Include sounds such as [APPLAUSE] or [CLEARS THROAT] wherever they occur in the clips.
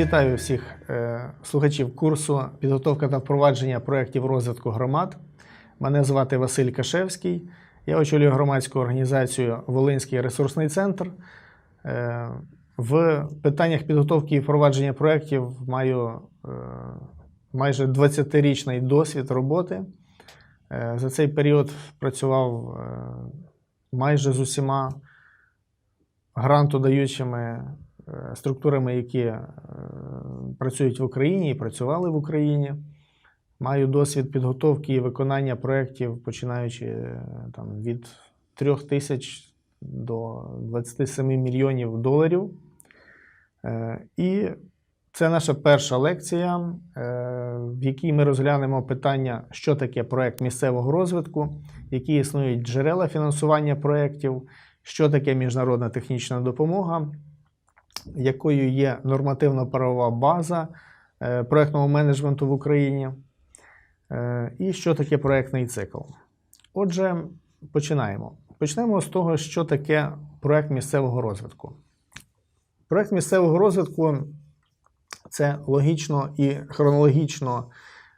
Вітаю всіх е, слухачів курсу підготовка та впровадження проєктів розвитку громад. Мене звати Василь Кашевський. Я очолюю громадську організацію Волинський ресурсний центр. Е, в питаннях підготовки і впровадження проєктів маю е, майже 20-річний досвід роботи. За цей період працював майже з усіма грантодаючими структурами, які е, працюють в Україні і працювали в Україні. Маю досвід підготовки і виконання проєктів, починаючи е, там, від 3 тисяч до 27 мільйонів доларів. Е, І це наша перша лекція, е, в якій ми розглянемо питання, що таке проєкт місцевого розвитку, які існують джерела фінансування проєктів, що таке міжнародна технічна допомога, якою є нормативно-правова база е, проєктного менеджменту в Україні, е, і що таке проєктний цикл. Отже, починаємо. Почнемо з того, що таке проєкт місцевого розвитку. Проєкт місцевого розвитку це логічно і хронологічно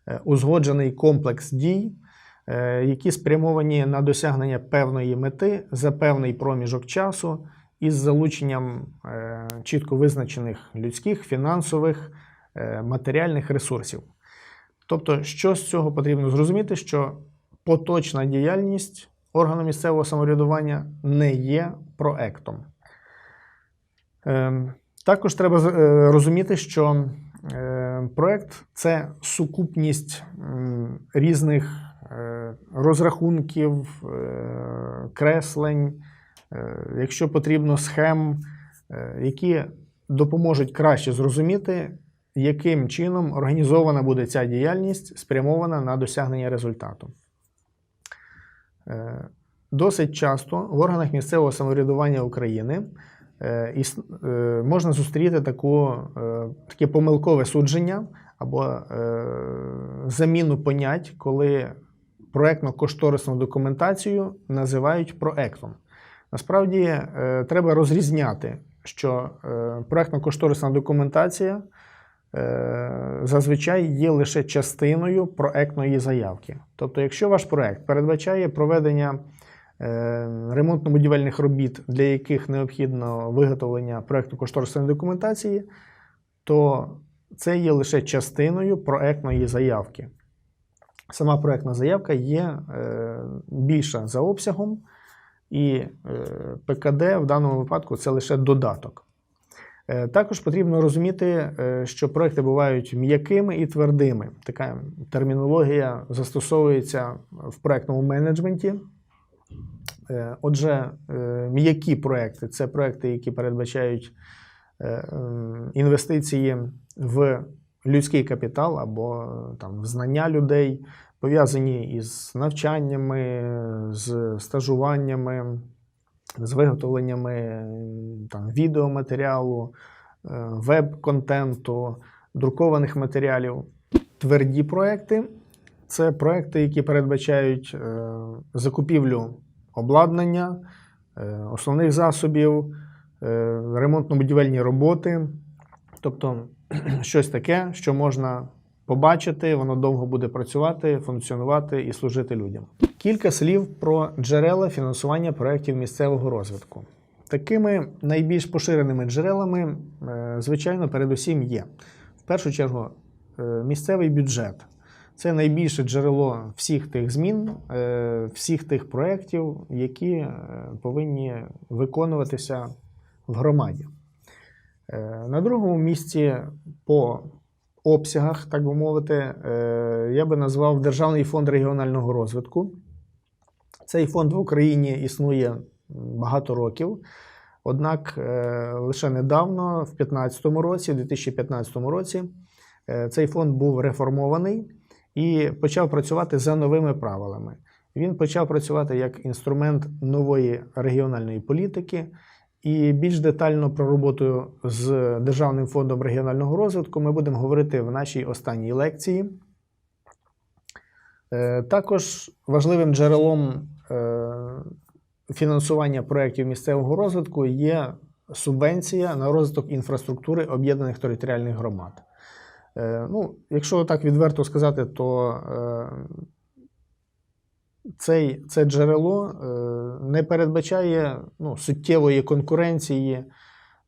е, узгоджений комплекс дій, які спрямовані на досягнення певної мети за певний проміжок часу із залученням е, чітко визначених людських, фінансових, е, матеріальних ресурсів. Тобто, що з цього потрібно зрозуміти, що поточна діяльність органу місцевого самоврядування не є проектом. Ем, Також треба е, розуміти, що проект це сукупність різних розрахунків, креслень, якщо потрібно, схем, е, які допоможуть краще зрозуміти, яким чином організована буде ця діяльність, спрямована на досягнення результату. Е, Досить часто в органах місцевого самоврядування України е, е, можна зустріти таку, е, таке помилкове судження або е, заміну понять, коли проектно-кошторисну документацію називають проектом. Насправді е, треба розрізняти, що е, проектно-кошторисна документація е, зазвичай є лише частиною проектної заявки. Тобто, якщо ваш проект передбачає проведення ремонтно-будівельних робіт, для яких необхідно виготовлення проектно-кошторисної документації, то це є лише частиною проектної заявки. Сама проектна заявка є більша за обсягом, і е, ПКД в даному випадку це лише додаток. Е, Також потрібно розуміти, е, що проекти бувають м'якими і твердими. Така термінологія застосовується в проектному менеджменті. Отже, м'які проекти це проекти, які передбачають інвестиції в людський капітал або е, там, знання людей, пов'язані із навчаннями, з стажуваннями, з виготовленнями е, там, відеоматеріалу, е, веб-контенту, друкованих матеріалів. Тверді проекти це проекти, які передбачають закупівлю обладнання, основних засобів, ремонтно-будівельні роботи, тобто [CLEARS THROAT] щось таке, що можна побачити, воно довго буде працювати, функціонувати і служити людям. Кілька слів про джерела фінансування проєктів місцевого розвитку. Такими найбільш поширеними джерелами, е, звичайно, передусім є. В першу чергу, е, місцевий бюджет. Це найбільше джерело всіх тих змін, е, всіх тих проєктів, які повинні виконуватися в громаді. Е, На другому місці по обсягах, так би мовити, е, я би назвав Державний фонд регіонального розвитку. Цей фонд в Україні існує багато років. Однак е, лише недавно, в 2015 році, в 2015 році, цей фонд був реформований і почав працювати за новими правилами. Він почав працювати як інструмент нової регіональної політики. І більш детально про роботу з Державним фондом регіонального розвитку ми будемо говорити в нашій останній лекції. Е, Також важливим джерелом е, фінансування проєктів місцевого розвитку є субвенція на розвиток інфраструктури об'єднаних територіальних громад. Е, Ну, якщо так відверто сказати, то цей, це джерело е, не передбачає ну, суттєвої конкуренції,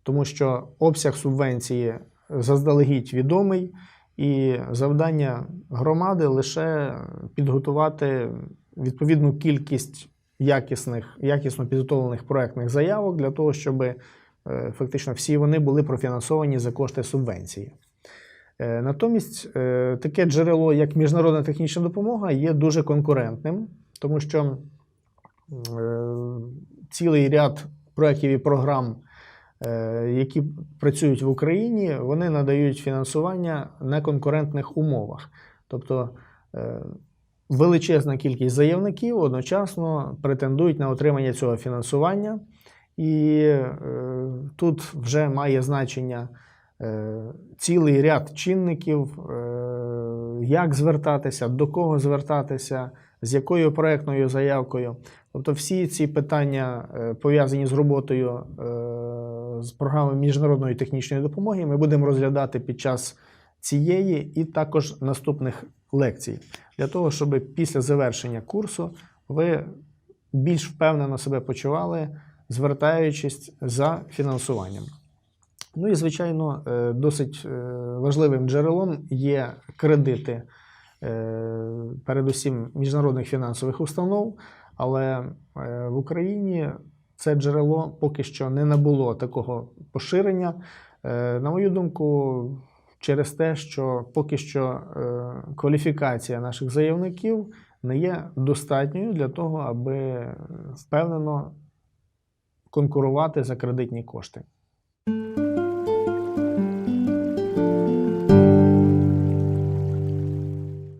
тому що обсяг субвенції заздалегідь відомий, і завдання громади лише підготувати відповідну кількість якісних, якісно підготовлених проектних заявок для того, щоб е, фактично всі вони були профінансовані за кошти субвенції. Е, Натомість таке джерело, як міжнародна технічна допомога, є дуже конкурентним, тому що е, цілий ряд проєктів і програм, е, які працюють в Україні, вони надають фінансування на конкурентних умовах. Тобто е, величезна кількість заявників одночасно претендують на отримання цього фінансування, і тут вже має значення цілий ряд чинників, як звертатися, до кого звертатися, з якою проектною заявкою. Тобто всі ці питання, е, пов'язані з роботою е, з програмою міжнародної технічної допомоги, ми будемо розглядати під час цієї і також наступних лекцій, для того, щоб після завершення курсу ви більш впевнено себе почували, звертаючись за фінансуванням. Ну і, звичайно, е, досить важливим джерелом є кредити, передусім міжнародних фінансових установ, але е, в Україні це джерело поки що не набуло такого поширення. Е, На мою думку, через те, що поки що е, кваліфікація наших заявників не є достатньою для того, аби впевнено конкурувати за кредитні кошти.